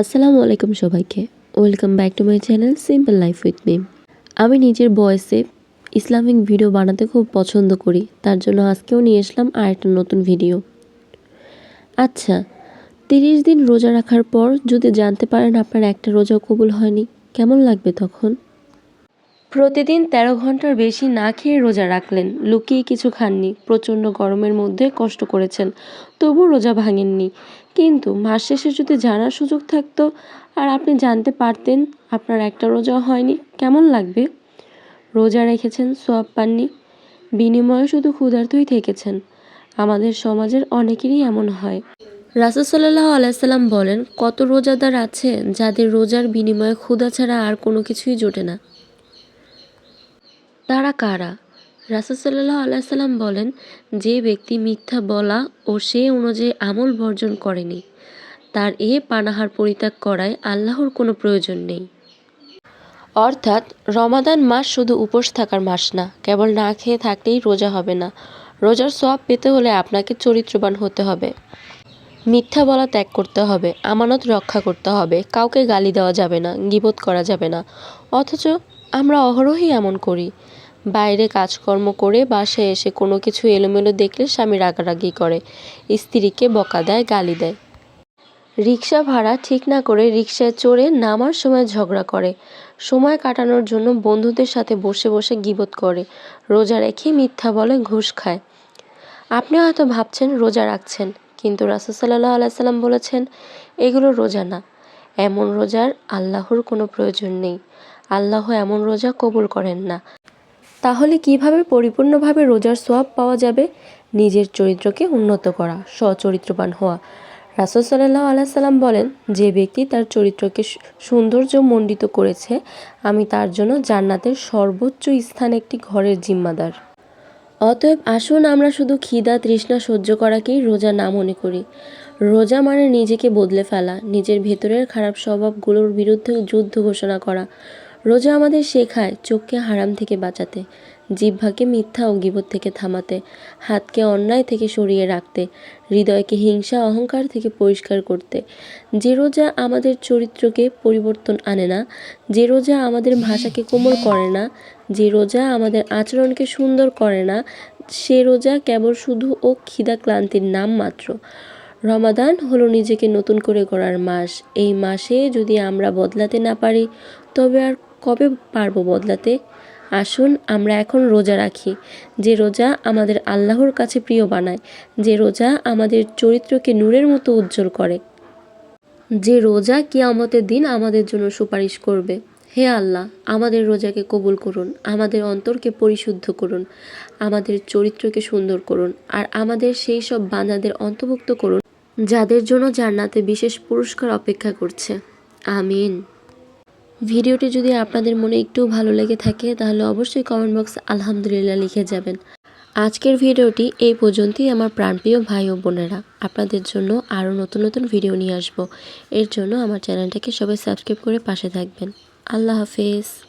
আসসালামু আলাইকুম সবাইকে। Welcome back to my channel simple life with me আমি নিজের বয়সে ইসলামিক ভিডিও বানাতে খুব পছন্দ করি, তার জন্য আজকেও নিয়ে এসলাম আর একটা নতুন ভিডিও। আচ্ছা তিরিশ দিন রোজা রাখার পর যদি জানতে পারেন আপনার একটা রোজাও কবুল হয়নি, কেমন লাগবে তখন? প্রতিদিন তেরো ঘণ্টার বেশি না খেয়ে রোজা রাখলেন। লুকিয়ে কিছু খাননি। প্রচণ্ড গরমের মধ্যে কষ্ট করেছেন। তবু রোজা ভাঙেননি। কিন্তু মাস শেষে যদি জানার সুযোগ থাকতো, আর আপনি জানতে পারতেন আপনার একটা রোজা হয়নি, কেমন লাগবে? রোজা রেখেছেন, সোয়াব পাননি। বিনিময়ে শুধু ক্ষুধার্তই থেকেছেন। আমাদের সমাজের অনেকেরই এমন হয়। রাসুল সাল্লাহ আলাইসাল্লাম বলেন, কত রোজাদার আছে যাদের রোজার বিনিময়ে ক্ষুধা ছাড়া আর কোনো কিছুই জোটে না। তারা কারা? রাসুল সাল্লাহ আলাইসাল্লাম বলেন, যে ব্যক্তি মিথ্যা বলা ও সে অনুযায়ী আমল বর্জন করেনি, তার এ পানাহার পরিত্যাগ করায় আল্লাহর কোনো প্রয়োজন নেই। অর্থাৎ রমাদান মাস শুধু উপোস থাকার মাস না, কেবল না খেয়ে থাকলেই রোজা হবে না। রোজার সব পেতে হলে আপনাকে চরিত্রবান হতে হবে। মিথ্যা বলা ত্যাগ করতে হবে, আমানত রক্ষা করতে হবে, কাউকে গালি দেওয়া যাবে না, গিবোধ করা যাবে না। অথচ আমরা অহরহই এমন করি। বাইরে কাজকর্ম করে বাসায় এসে কোনো কিছু এলোমেলো দেখলে স্বামী রাগারাগি করে। স্ত্রীকে বকা দেয়, গালি দেয়। রিক্সা ভাড়া ঠিক না করে রিক্সায় চড়ে নামার সময় ঝগড়া করে। সময় কাটানোর জন্য বন্ধুদের সাথে বসে বসে গিবত করে। রোজা রেখে মিথ্যা বলে ঘুষ খায়। আপনি হয়তো ভাবছেন, রোজা রাখছেন। কিন্তু রাসুসাল্লাহ আলাইসাল্লাম বলেছেন, এগুলো রোজা না। এমন রোজার আল্লাহর কোনো প্রয়োজন নেই। আল্লাহ এমন রোজা কবুল করেন না। তাহলে কীভাবে পরিপূর্ণভাবে রোজার সোয়াব পাওয়া যাবে? নিজের চরিত্রকে উন্নত করা, সচরিত্রবান হওয়া। রাসুল সাল্লাহ আলাইসাল্লাম বলেন, যে ব্যক্তি তার চরিত্রকে সৌন্দর্য মণ্ডিত করেছে, আমি তার জন্য জান্নাতের সর্বোচ্চ স্থান একটি ঘরের জিম্মাদার। অতএব আসুন আমরা শুধু খিদা তৃষ্ণা সহ্য করাকেই রোজা না মনে করি। রোজা মানে নিজেকে বদলে ফেলা, নিজের ভেতরের খারাপ স্বভাবগুলোর বিরুদ্ধে যুদ্ধ ঘোষণা করা। রোজা আমাদের শেখায় চোখকে হারাম থেকে বাঁচাতে, জিহ্বাকে মিথ্যা ও গিবত থেকে থামাতে, হাতকে অন্যায় থেকে সরিয়ে রাখতে, হৃদয়কে হিংসা, অহংকার থেকে পরিষ্কার করতে। যে রোজা আমাদের চরিত্রকে পরিবর্তন আনে না, যে রোজা আমাদের ভাষাকে কোমল করে না, যে রোজা আমাদের আচরণকে সুন্দর করে না, সে রোজা কেবল শুধু ও খিদা ক্লান্তির নাম মাত্র। রমাদান হলো নিজেকে নতুন করে গড়ার মাস। এই মাসে যদি আমরা বদলাতে না পারি, তবে আর কবে পারব বদলাতে? আসুন, আমরা এখন রোজা রাখি। যে রোজা আমাদের আল্লাহর কাছে প্রিয় বানায়, যে রোজা আমাদের চরিত্রকে নূরের মতো উজ্জ্বল করে। যে রোজা কিয়ামতের দিন আমাদের জন্য সুপারিশ করবে। হে আল্লাহ, আমাদের রোজাকে কবুল করুন, আমাদের অন্তরকে পরিশুদ্ধ করুন, আমাদের চরিত্রকে সুন্দর করুন, আর আমাদের সেই সব বান্দাদের অন্তর্ভুক্ত করুন। যাদের জন্য জান্নাতে বিশেষ পুরস্কার অপেক্ষা করছে। আমিন। ভিডিওটি যদি আপনাদের মনে একটু ভালো লেগে থাকে, তাহলে অবশ্যই কমেন্ট বক্স আলহামদুলিল্লাহ লিখে যাবেন। আজকের ভিডিওটি এই পর্যন্তই, আমার প্রাণপ্রিয় ভাই ও বোনেরা। আপনাদের জন্য আরও নতুন নতুন ভিডিও নিয়ে আসব। এর জন্য আমার চ্যানেলটাকে সবাই সাবস্ক্রাইব করে পাশে থাকবেন। আল্লাহ হাফেজ।